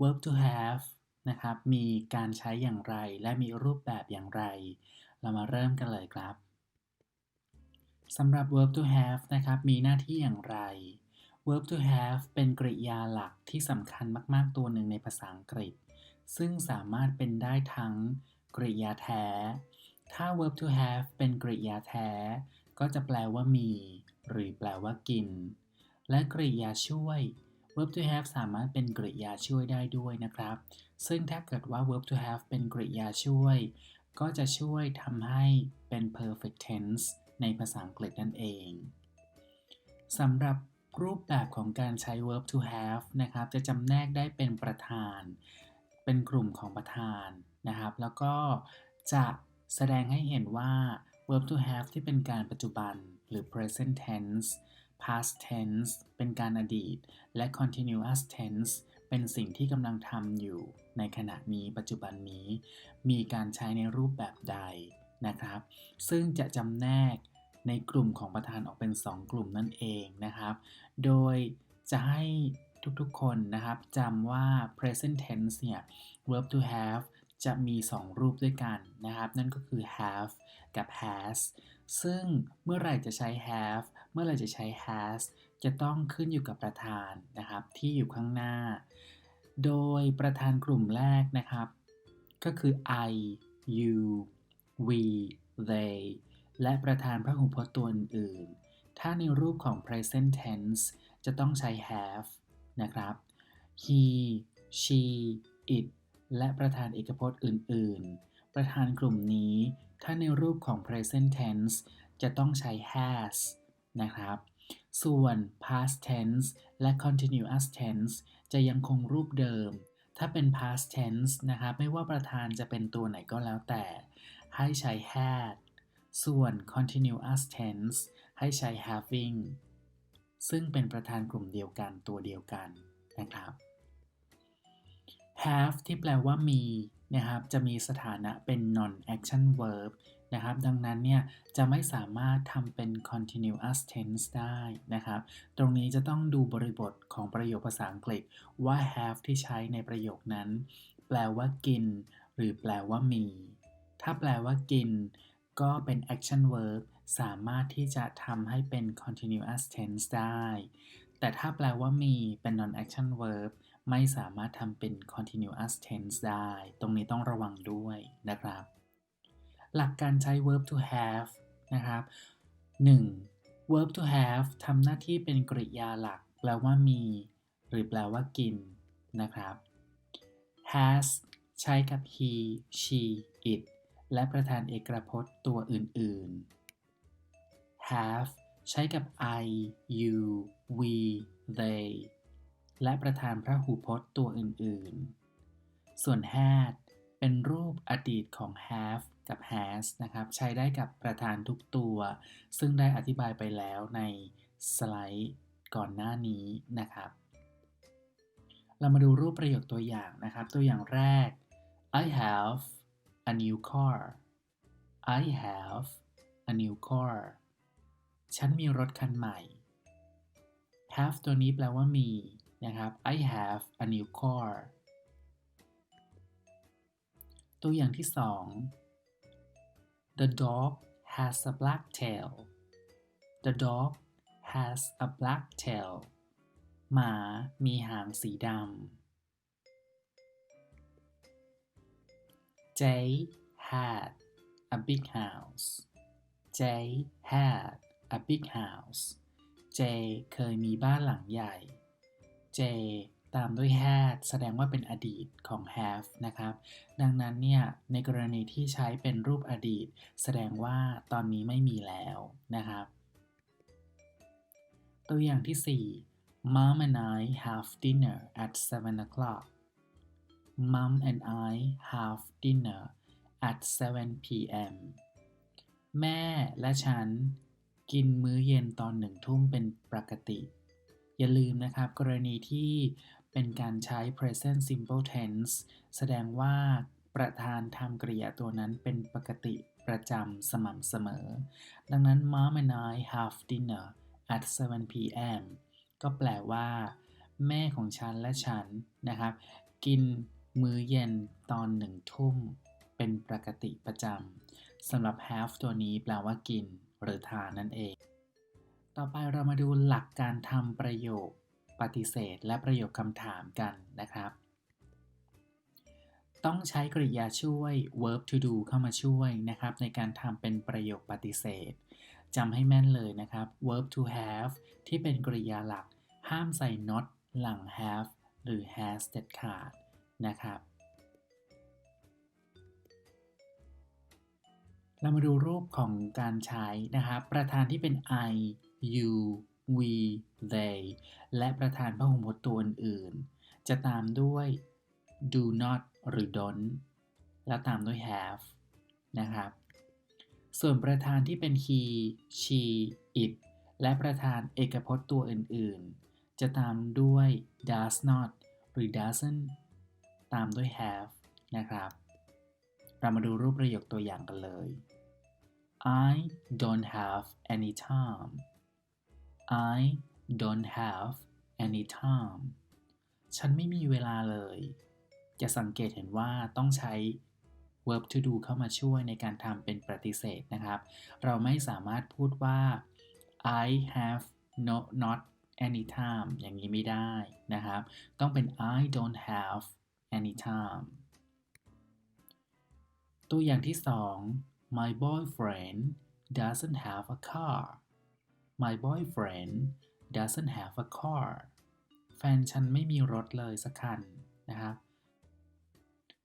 verb to have นะครับ มีการใช้อย่างไรและมีรูปแบบอย่างไร เรามาเริ่มกันเลยครับสำหรับ verb to have นะครับ มีหน้าที่อย่างไร verb to have เป็นกริยาหลักที่สำคัญมาก ๆ ตัวหนึ่งในภาษาอังกฤษ ซึ่งสามารถเป็นได้ทั้งกริยาแท้ ถ้า verb to have เป็นกริยาแท้ ก็จะแปลว่ามี หรือแปลว่ากิน และกริยาช่วย verb to have สามารถเป็นกริยาช่วยได้ด้วยนะครับ ซึ่งถ้าเกิดว่า verb to have เป็นกริยาช่วย ก็จะช่วยทำให้เป็น perfect tense ในภาษาอังกฤษนั่นเองสำหรับรูปแบบของการใช้ verb to have นะครับ จะจำแนกได้เป็นประธาน เป็นกลุ่มของประธานนะครับ แล้วก็จะแสดงให้เห็นว่า verb to have ที่เป็นการปัจจุบันหรือ present tense past tense เป็นการอดีต และ continuous tense เป็นสิ่งที่กำลังทำอยู่ ในขณะนี้ปัจจุบันนี้ มีการใช้ในรูปแบบใดนะครับ ซึ่งจะจำแนกในกลุ่มของประธานออกเป็น 2 กลุ่มนั่นเองนะครับ โดยจะให้ทุกๆคนนะครับจำว่า present tense เนี่ย verb to have จะมี 2 รูปด้วยกันนะครับ นั่นก็คือ have กับ has ซึ่งเมื่อไหร่จะใช้ have เมื่อไหร่จะใช้ has จะต้องขึ้นอยู่กับประธานนะครับที่อยู่ข้างหน้า โดยประธานกลุ่มแรกนะครับ ก็คือ I you we they และประธานพระหูพจน์ตัวอื่นๆ ถ้าในรูปของ present tense จะต้องใช้ have นะครับ he she it และประธานเอกพจน์อื่นๆ ประธานกลุ่มนี้ ถ้าในรูปของ present tense จะต้องใช้ has นะครับ ส่วน past tense และ continuous tense จะยังคงรูปเดิม ถ้าเป็น past tense นะครับไม่ว่าประธานจะเป็นตัวไหนก็แล้วแต่ ให้ใช้ had ส่วน continuous tense ให้ใช้ having ซึ่งเป็นประธานกลุ่มเดียวกันตัวเดียวกันนะครับ have ที่แปลว่ามี นะครับจะมีสถานะเป็น non action verb นะครับดังนั้นเนี่ยจะไม่สามารถทำเป็น continuous tense ได้นะครับตรงนี้จะต้องดูบริบทของประโยคภาษาอังกฤษว่า have ที่ใช้ในประโยคนั้น แปลว่ากิน หรือแปลว่ามี ถ้าแปลว่ากิน ก็เป็น action verb สามารถที่จะทำให้เป็น continuous tense ได้ แต่ถ้าแปลว่ามีเป็น non action verb ไม่สามารถทำเป็น continuous tense ได้ ตรงนี้ต้องระวังด้วยนะครับ หลักการใช้ verb to have นะครับ 1. verb to have ทำหน้าที่เป็นกริยาหลัก แปลว่ามี หรือแปลว่ากินนะครับ has ใช้กับ he she it และประธานเอกพจน์ตัวอื่น ๆ have ใช้กับ I you we they และประธานพระหูพจน์ตัวอื่นๆ ส่วน had เป็นรูปอดีตของ have กับ has นะครับ ใช้ได้กับประธานทุกตัว ซึ่งได้อธิบายไปแล้วในสไลด์ก่อนหน้านี้นะครับ เรามาดูรูปประโยคตัวอย่างนะครับ ตัวอย่างแรก I have a new car I have a new car ฉันมีรถคันใหม่ have ตัวนี้แปลว่ามี นะครับ I have a new car ตัวอย่างที่ 2 The dog has a black tail The dog has a black tail หมามีหางสีดำ Jay had a big house Jay had a big house Jay เคยมีบ้านหลังใหญ่ J ตามด้วย had แสดงว่าเป็นอดีตของ have นะครับ ดังนั้นเนี่ย ในกรณีที่ใช้เป็นรูปอดีต แสดงว่าตอนนี้ไม่มีแล้วนะครับ ตัวอย่างที่ 4 Mom and I have dinner at 7 o'clock Mom and I have dinner at 7 p.m. แม่และฉัน กินมื้อเย็นตอนหนึ่งทุ่มเป็นปกติ อย่าลืมนะครับ กรณีที่เป็นการใช้ present simple tense แสดงว่าประธานทำกริยาตัวนั้นเป็นปกติประจำสม่ำเสมอ ดังนั้น Mom and I have dinner at 7 p.m. ก็แปลว่า แม่ของฉันและฉันนะครับ กินมื้อเย็นตอนหนึ่งทุ่ม เป็นปกติประจำสำหรับ have ตัวนี้แปลว่ากิน หรือทานนั่นเอง ต่อไปเรามาดูหลักการทำประโยคปฏิเสธ และประโยคคำถามกันนะครับ ต้องใช้กริยาช่วย verb to do เข้ามาช่วยนะครับ ในการทำเป็นประโยคปฏิเสธจำให้แม่นเลยนะครับ verb to have ที่เป็นกริยาหลัก ห้ามใส่ not หลัง have หรือ has เด็ดขาดนะครับ เรามาดูรูปของการใช้นะครับ ประธานที่เป็น I you we they และประธานพหูพจน์ตัวอื่น จะตามด้วย do not หรือ don't แล้วตามด้วย have นะครับ ส่วนประธานที่เป็น he she it และประธานเอกพจน์ตัวอื่นๆ จะตามด้วย does not หรือ doesn't ตามด้วย have นะครับ เรามาดูรูปประโยคตัวอย่างกันเลย I don't have any time I don't have any time ฉันไม่มีเวลาเลย จะสังเกตเห็นว่าต้องใช้ verb to do เข้ามาช่วยในการทำเป็นปฏิเสธนะครับ เราไม่สามารถพูดว่า I have no not any time อย่างนี้ไม่ได้นะครับ ต้องเป็น I don't have any time ตัวอย่างที่ 2 My boyfriend doesn't have a car My boyfriend doesn't have a car แฟนฉันไม่มีรถเลยสักคันนะครับ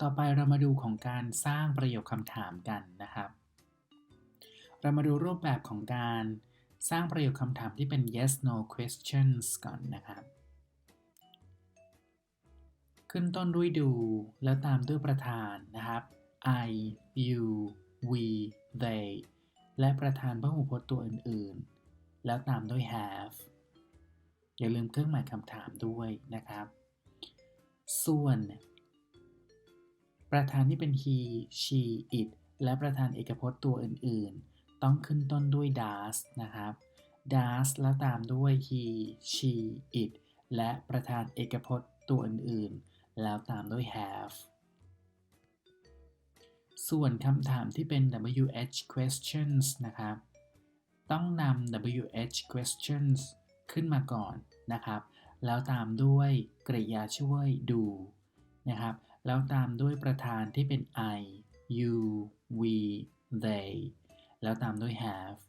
ต่อไปเรามาดูของการสร้างประโยคคำถามกันนะครับ เรามาดูรูปแบบของการสร้างประโยคคำถามที่เป็น yes no questions ก่อนนะครับ ขึ้นต้นด้วยดูแล้วตามด้วยประธานนะครับ I you we they และประธานพหูพจน์ตัวอื่นๆ แล้วตามด้วย have อย่าลืมเครื่องหมายคำถามด้วยนะครับ ส่วน ประธานที่เป็น he she it และประธานเอกพจน์ตัวอื่นๆ ต้องขึ้นต้นด้วย does นะครับ does แล้วตามด้วย he she it และประธานเอกพจน์ตัวอื่นๆ แล้วตามด้วย have ส่วนคำถามที่เป็น WH questions นะครับ ต้องนำ WH questions ขึ้นมาก่อนนะครับ แล้วตามด้วยกริยาช่วยดูนะครับ แล้วตามด้วยประธานที่เป็น I you we they แล้วตามด้วย have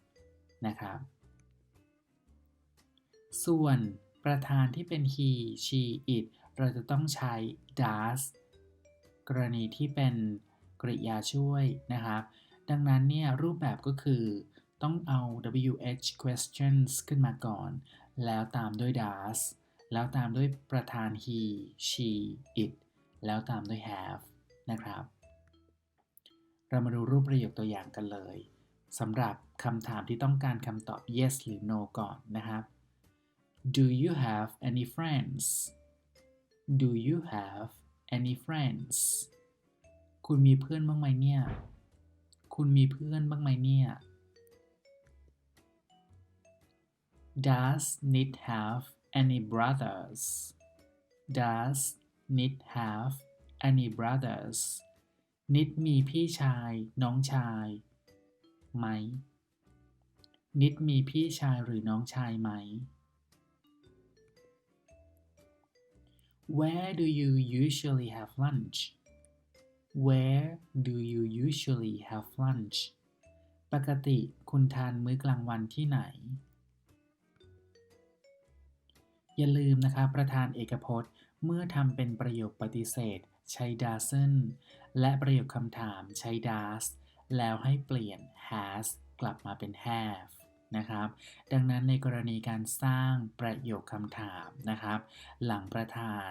นะครับ ส่วนประธานที่เป็น he she it เราจะต้องใช้ does กรณีที่เป็นกริยาช่วยนะครับ ดังนั้นเนี่ยรูปแบบก็คือ ต้องเอา WH questions ขึ้นมาก่อน แล้วตามด้วย does แล้วตามด้วยประธาน he she it แล้วตามด้วย have นะครับ เรามาดูรูปประโยคตัวอย่างกันเลยสำหรับคำถามที่ต้องการคำตอบ yes หรือ no ก่อนนะครับ Do you have any friends Do you have any friends คุณมีเพื่อนบ้างไหมเนี่ย คุณมีเพื่อนบ้างไหมเนี่ย Does Nit have any brothers Does Nit have any brothers นิดมีพี่ชายน้องชายไหม นิดมีพี่ชายหรือน้องชายไหม Where do you usually have lunch Where do you usually have lunch ปกติคุณทานมื้อกลางวันที่ไหน อย่าลืมนะคะประธานเอกพจน์ เมื่อทำเป็นประโยคปฏิเสธ ใช้ doesn't และประโยคคำถามใช้ does แล้วให้เปลี่ยน has กลับมาเป็น have นะครับ ดังนั้นในกรณีการสร้างประโยคคำถามนะครับ หลังประธาน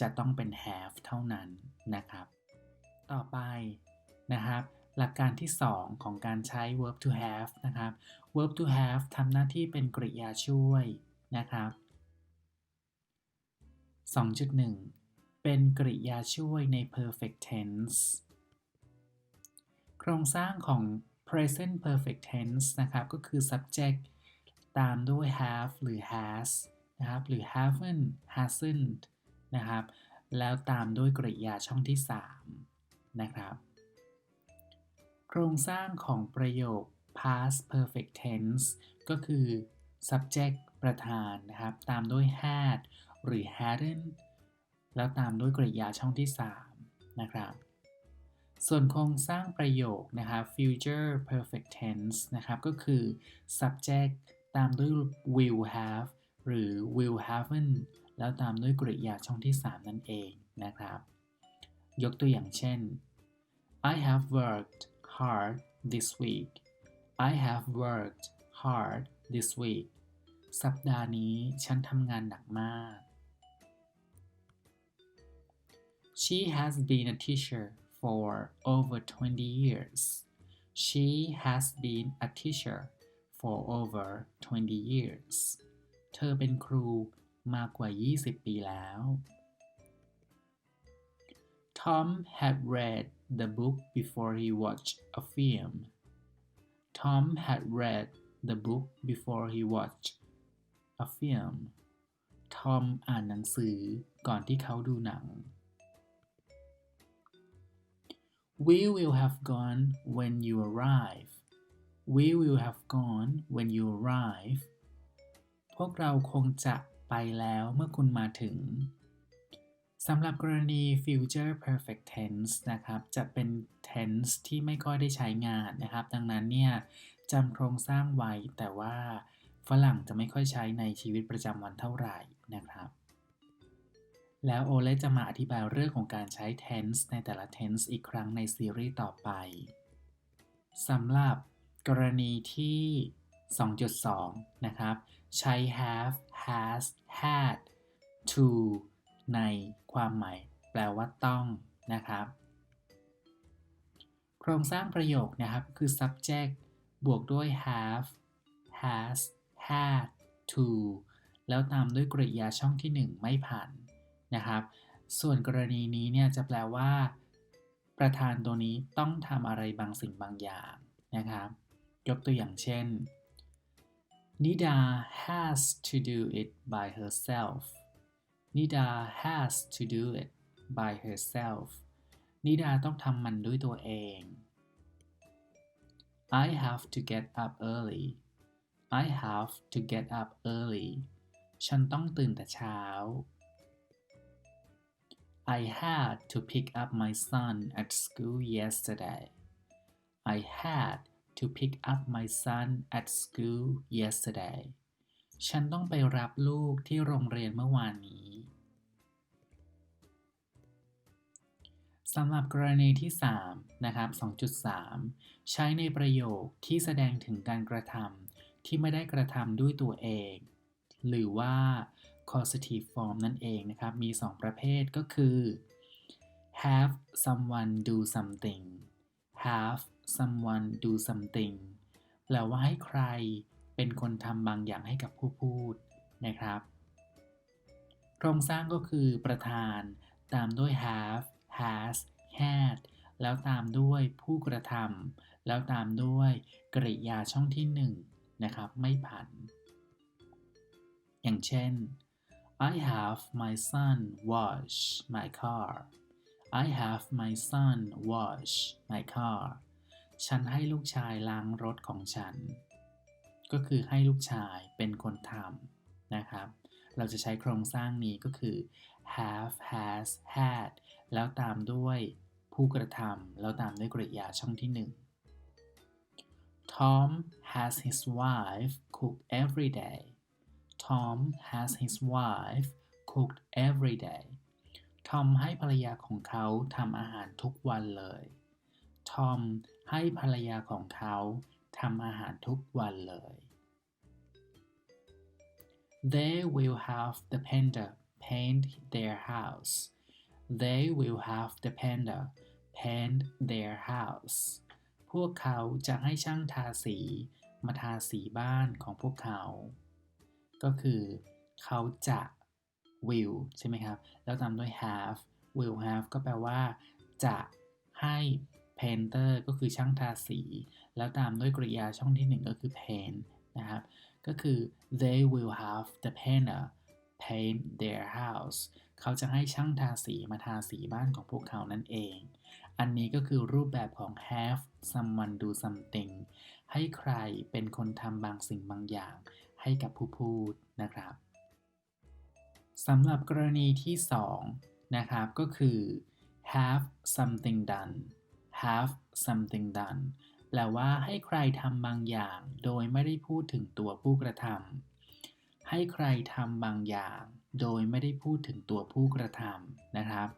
จะต้องเป็น have เท่านั้นนะครับ ต่อไปนะครับ หลักการที่ 2 ของการใช้ verb to have นะครับ verb to have ทำหน้าที่เป็นกริยาช่วยนะครับ 2.1 เป็นกริยาช่วยใน perfect tense โครงสร้างของ present perfect tense นะครับ ก็คือ subject ตามด้วย have หรือ has นะครับ หรือ haven't hasn't นะครับ แล้วตามด้วยกริยาช่องที่ 3 นะครับ โครงสร้างของประโยค past perfect tense ก็คือ subject ประธานนะครับ ตามด้วย had หรือ hadn't แล้วตามด้วยกริยาช่องที่ 3 นะครับ ส่วนโครงสร้างประโยคนะครับ future perfect tense นะครับก็คือ subject ตามด้วย will have หรือ will haven't แล้วตามด้วยกริยาช่องที่ 3 นั่นเองนะครับ ยกตัวอย่างเช่น I have worked hard this week I have worked hard this week สัปดาห์นี้ฉันทำงานหนักมาก She has been a teacher for over 20 years. She has been a teacher for over 20 years. เธอเป็นครูมากกว่า 20 ปีแล้ว Tom had read the book before he watched a film. Tom had read the book before he watched a film. Tom อ่านหนังสือก่อนที่เขาดูหนัง We will have gone when you arrive. We will have gone when you arrive. พวกเราคงจะไปแล้วเมื่อคุณมาถึงสำหรับกรณี future perfect tense นะครับ จะเป็น tense ที่ไม่ค่อยได้ใช้งานนะครับ ดังนั้นเนี่ยจำโครงสร้างไว้แต่ว่าฝรั่งจะไม่ค่อยใช้ในชีวิตประจำวันเท่าไหร่นะครับ แล้วโอเลจะมาอธิบายเรื่องของการใช้ tense ในแต่ละ tense อีกครั้งในซีรีส์ต่อไปสำหรับกรณีที่ 2.2 นะครับ ใช้ have has had to ในความหมายแปลว่าต้องนะครับ โครงสร้างประโยคนะครับคือ subject บวกด้วย have has had to แล้วตามด้วยกริยาช่องที่ 1 ไม่ผ่าน นะครับ ส่วนกรณีนี้เนี่ยจะแปลว่า ประธานตัวนี้ต้องทำอะไรบางสิ่งบางอย่างนะครับ ยกตัวอย่างเช่น Nida has to do it by herself Nida has to do it by herself นิดาต้องทำมันด้วยตัวเอง I have to get up early I have to get up early ฉันต้องตื่นแต่เช้า I had to pick up my son at school yesterday I had to pick up my son at school yesterday ฉันต้องไปรับลูกที่โรงเรียนเมื่อวานนี้ สำหรับกรณีที่ 3 นะครับ 2.3 ใช้ในประโยคที่แสดงถึงการกระทำที่ไม่ได้กระทำด้วยตัวเอง หรือว่า causative form นั่นเองนะครับ มี 2 ประเภทก็คือ have someone do something have someone do something แปลว่าให้ใครเป็นคนทำบางอย่างให้กับผู้พูดนะครับ โครงสร้างก็คือประธาน ตามด้วย have has had แล้วตามด้วยผู้กระทำแล้วตามด้วยกริยาช่องที่1นะครับ ไม่ผัน อย่างเช่น I have my son wash my car I have my son wash my car ฉันให้ลูกชายล้างรถของฉัน ก็คือให้ลูกชายเป็นคนทำนะครับ เราจะใช้โครงสร้างนี้ก็คือ have has had แล้วตามด้วยผู้กระทำแล้วตามด้วยกริยาช่องที่1 Tom has his wife cook every day Tom has his wife cooked every day ทอมให้ภรรยาของเขาทำอาหารทุกวันเลย ทอมให้ภรรยาของเขาทำอาหารทุกวันเลย They will have the panda paint their house. They will have the panda paint their house. พวกเขาจะให้ช่างทาสีมาทาสีบ้านของพวกเขา ก็คือเขาจะ will ใช่ไหมครับ แล้วตามด้วย have will have ก็แปลว่า จะให้ painter ก็คือช่างทาสี แล้วตามด้วยกริยาช่องที่ 1 ก็คือ paint นะครับ ก็คือ they will have the painter paint their house เขาจะให้ช่างทาสีมาทาสีบ้านของพวกเขานั่นเอง อันนี้ก็คือรูปแบบของ have someone do something ให้ใครเป็นคนทำบางสิ่งบางอย่าง ให้กับผู้พูดนะครับสำหรับกรณีที่ 2 นะครับก็คือ have something done have something done แปลว่าให้ใครทำบางอย่าง โดยไม่ได้พูดถึงตัวผู้กระทำให้ใครทำบางอย่าง โดยไม่ได้พูดถึงตัวผู้กระทำนะครับ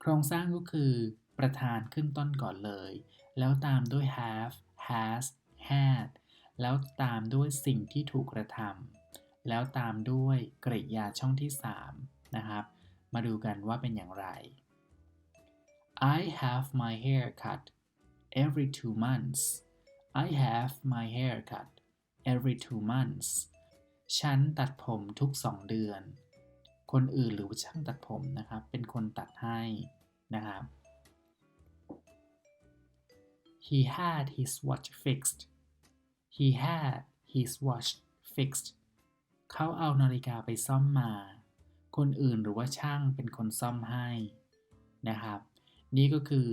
โครงสร้างก็คือประธานขึ้นต้นก่อนเลย แล้วตามด้วย have has had แล้วตามด้วยสิ่งที่ถูกกระทำแล้วตามด้วยกริยาช่องที่ 3 นะครับ มาดูกันว่าเป็นอย่างไร I have my hair cut every two months I have my hair cut every two months ฉันตัดผมทุก 2 เดือน คนอื่นหรือช่างตัดผมนะครับ เป็นคนตัดให้นะครับ He had his watch fixed He had his watch fixed เขาเอานาฬิกาไปซ่อมมา คนอื่นหรือว่าช่างเป็นคนซ่อมให้นะครับ นี่ก็คือ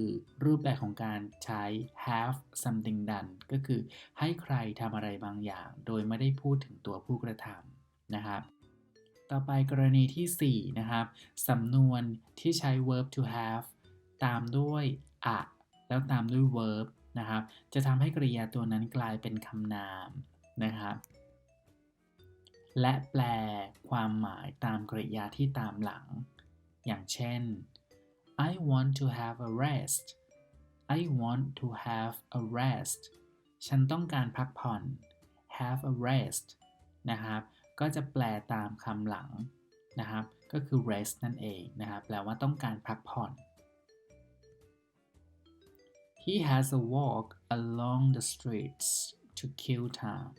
รูปแบบของการใช้ have something done ก็คือให้ใครทำอะไรบางอย่าง โดยไม่ได้พูดถึงตัวผู้กระทำนะครับ ต่อไปกรณีที่ 4 นะครับสำนวนที่ใช้ verb to have ตามด้วย a แล้วตามด้วย verb นะครับ จะทำให้กริยาตัวนั้นกลายเป็นคำนามนะครับ และแปลความหมายตามกริยาที่ตามหลัง อย่างเช่น I want to have a rest I want to have a rest ฉันต้องการพักผ่อน have a rest นะครับ ก็จะแปลตามคำหลังนะครับ ก็คือ rest นั่นเองนะครับ แปลว่าต้องการพักผ่อน He has a walk along the streets to kill time.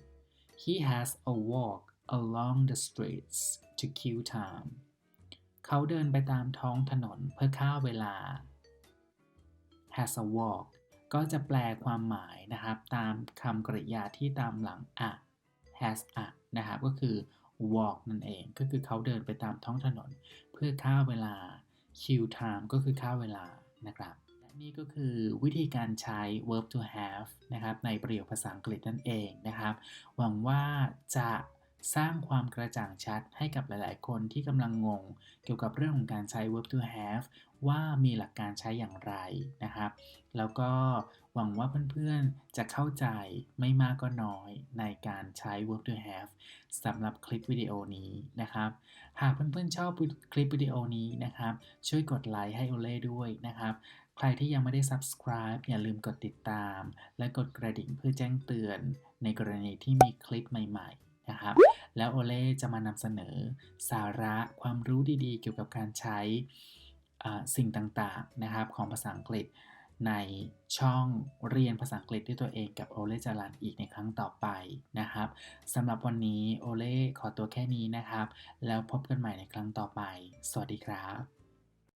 He has a walk along the streets to kill time. เขาเดินไปตามท้องถนนเพื่อฆ่าเวลา has a walk ก็จะแปลความหมายนะครับ ตามคำกริยาที่ตามหลัง a has a นะครับก็คือ walk นั่นเอง ก็คือเขาเดินไปตามท้องถนน เพื่อฆ่าเวลา kill time ก็คือฆ่าเวลานะครับ นี่ก็คือวิธีการใช้ verb to have นะครับ ในประโยคภาษาอังกฤษนั่นเองนะครับ หวังว่าจะสร้างความกระจ่างชัดให้กับหลาย ๆ คนที่กำลังงง เกี่ยวกับเรื่องของการใช้ verb to have ว่ามีหลักการใช้อย่างไรนะครับ แล้วก็หวังว่าเพื่อน ๆ จะเข้าใจไม่มากก็น้อยในการใช้ verb to have สำหรับคลิปวิดีโอนี้นะครับ หากเพื่อน ๆ ชอบคลิปวิดีโอนี้นะครับ ช่วยกดไลค์ให้โอเล่ด้วยนะครับ ใครที่ยังไม่ได้ subscribe อย่าลืมกดติดตาม และกดกระดิ่งเพื่อแจ้งเตือน ในกรณีที่มีคลิปใหม่ๆนะครับ แล้วโอเล่จะมานำเสนอ สาระความรู้ดีๆ เกี่ยวกับการใช้สิ่งต่างๆนะครับของภาษาอังกฤษในช่องเรียนภาษาอังกฤษด้วยตัวเองกับโอเล่จารันอีกในครั้งต่อไปนะครับสำหรับวันนี้โอเล่ขอตัวแค่นี้นะครับ แล้วพบกันใหม่ในครั้งต่อไป สวัสดีครับ